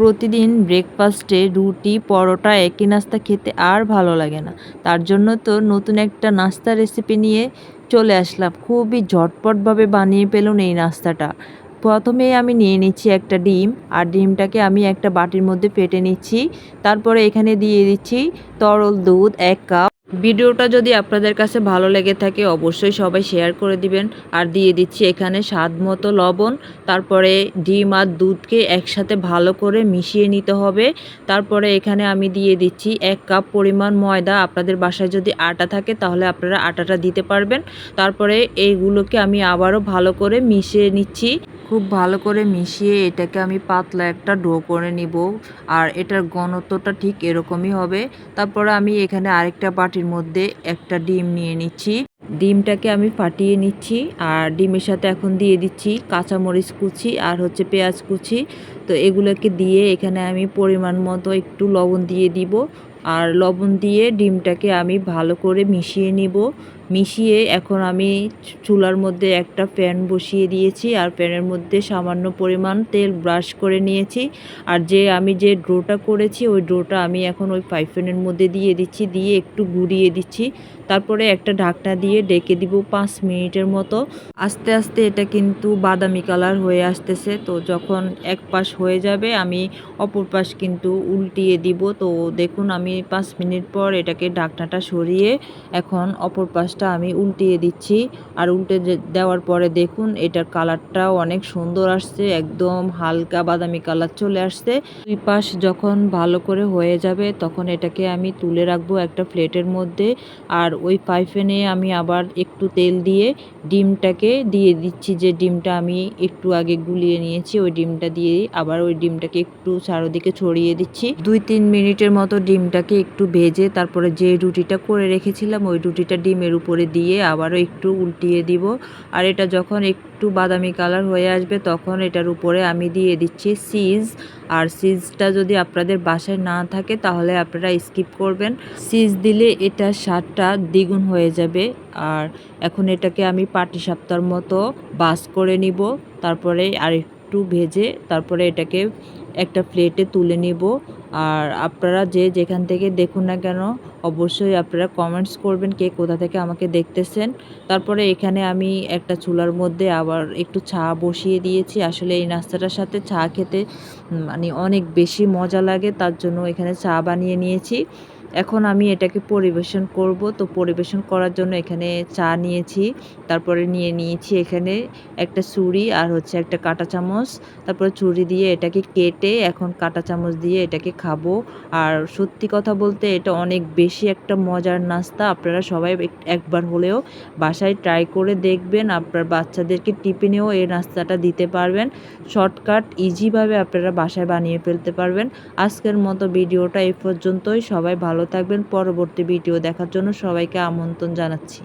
প্রতিদিন ব্রেকফাস্টে রুটি, পরোটা, একই নাস্তা খেতে আর ভালো লাগে না। তার জন্য তো নতুন একটা নাস্তা রেসিপি নিয়ে চলে আসলাম। খুবই ঝটপটভাবে বানিয়ে পেলুন এই নাস্তাটা। প্রথমে আমি নিয়ে নিচ্ছি একটা ডিম, আর ডিমটাকে আমি একটা বাটির মধ্যে ফেটে নিচ্ছি। তারপরে এখানে দিয়ে দিচ্ছি তরল দুধ, এক কাপ ভিডিওটা যদি আপনাদের কাছে ভালো লেগে থাকে, অবশ্যই সবাই শেয়ার করে দিবেন। আর দিয়ে দিচ্ছি এখানে স্বাদ মতো লবণ, তারপরে ডিম আর দুধকে একসাথে ভালো করে মিশিয়ে নিতে হবে। তারপরে এখানে আমি দিয়ে দিচ্ছি এক কাপ পরিমাণ ময়দা। আপনাদের বাসায় যদি আটা থাকে, তাহলে আপনারা আটাটা দিতে পারবেন। তারপরে এইগুলোকে আমি আবারও ভালো করে মিশিয়ে নিচ্ছি। খুব ভালো করে মিশিয়ে এটাকে আমি পাতলা একটা ডো করে নিব। আর এটার ঘনত্বটা ঠিক এরকমই হবে। তারপরে আমি এখানে আরেকটা বাটির মধ্যে একটা ডিম নিয়ে নিচ্ছি। ডিমটাকে আমি ফাটিয়ে নিচ্ছি আর ডিমের সাথে এখন দিয়ে দিচ্ছি কাঁচামরিচ কুচি আর হচ্ছে পেঁয়াজ কুচি। তো এগুলোকে দিয়ে এখানে আমি পরিমাণ মতো একটু লবণ দিয়ে দিব। আর লবণ দিয়ে ডিমটাকে আমি ভালো করে মিশিয়ে নিব। মিশিয়ে এখন আমি চুলার মধ্যে একটা প্যান বসিয়ে দিয়েছি আর প্যানের মধ্যে সামান্য পরিমাণ তেল ব্রাশ করে নিয়েছি। আর যে আমি যে ড্রোটা করেছি, ওই ড্রোটা আমি এখন ওই প্যানের মধ্যে দিয়ে দিচ্ছি, দিয়ে একটু গুড়িয়ে দিচ্ছি। তারপরে একটা ঢাকনা দিয়ে ডেকে দিব পাঁচ মিনিটের মতো। আস্তে আস্তে এটা কিন্তু বাদামি কালার হয়ে আসতেছে। তো যখন এক পাশ হয়ে যাবে, আমি অপর পাশ কিন্তু উল্টিয়ে দিব। তো দেখুন, আমি পাঁচ মিনিট পর এটাকে ঢাকনাটা সরিয়ে এখন অপর পাশটা আমি উল্টিয়ে দিচ্ছি। আর উল্টে দেওয়ার পরে দেখুন, এটার কালারটাও অনেক সুন্দর আসছে, একদম হালকা বাদামি কালার চলে আসছে। দুই পাশ যখন ভালো করে হয়ে যাবে, তখন এটাকে আমি তুলে রাখব একটা প্লেটের মধ্যে। আর ওই পাইফেনে আমি আবার একটু তেল দিয়ে ডিমটাকে দিয়ে দিচ্ছি। যে ডিমটা আমি একটু আগে গুলিয়ে নিয়েছি, ওই ডিমটা দিয়ে আবার ওই ডিমটাকে একটু চারোদিকে ছড়িয়ে দিচ্ছি। দুই তিন মিনিটের মতো ডিমটাকে একটু ভেজে তারপরে যে রুটিটা করে রেখেছিলাম, ওই রুটিটা ডিমের উপরে দিয়ে আবারও একটু উল্টিয়ে দিব। আর এটা যখন একটু বাদামি কালার হয়ে আসবে, তখন এটার উপরে আমি দিয়ে দিচ্ছি সিজ আর সিজটা যদি আপনাদের বাসায় না থাকে, তাহলে আপনারা স্কিপ করবেন। সিজ দিলে এটার স্বাদটা দ্বিগুণ হয়ে যাবে। আর এখন এটাকে আমি পাটি সাপ্তার মতো বাস করে নিব। তারপরে আর একটু ভেজে তারপরে এটাকে একটা প্লেটে তুলে নিব। আর আপনারা যে যেখান থেকে দেখুন না কেন, অবশ্যই আপনারা কমেন্টস করবেন কে কোথা থেকে আমাকে দেখতেছেন। তারপরে এখানে আমি একটা চুলার মধ্যে আবার একটু চা বসিয়ে দিয়েছি। আসলে এই নাস্তাটার সাথে চা খেতে মানে অনেক বেশি মজা লাগে, তার জন্য এখানে চা বানিয়ে নিয়েছি। এখন আমি এটাকে পরিবেশন করব। তো পরিবেশন করার জন্য এখানে চা নিয়েছি। তারপরে নিয়ে নিয়েছি এখানে একটা ছুরি আর হচ্ছে একটা কাঁটা চামচ। তারপরে ছুরি দিয়ে এটাকে কেটে এখন কাঁটা চামচ দিয়ে এটাকে খাব। আর সত্যি কথা বলতে এটা অনেক বেশি একটা মজার নাস্তা। আপনারা সবাই একবার হলেও বাসায় ট্রাই করে দেখবেন। আপনার বাচ্চাদেরকে টিফিনেও এই নাস্তাটা দিতে পারবেন। শর্টকাট, ইজিভাবে আপনারা বাসায় বানিয়ে ফেলতে পারবেন। আজকের মতো ভিডিওটা এই পর্যন্তই। সবাই ভালো থাকবেন। পরবর্তী ভিডিও দেখার জন্য সবাইকে আমন্ত্রণ জানাচ্ছি।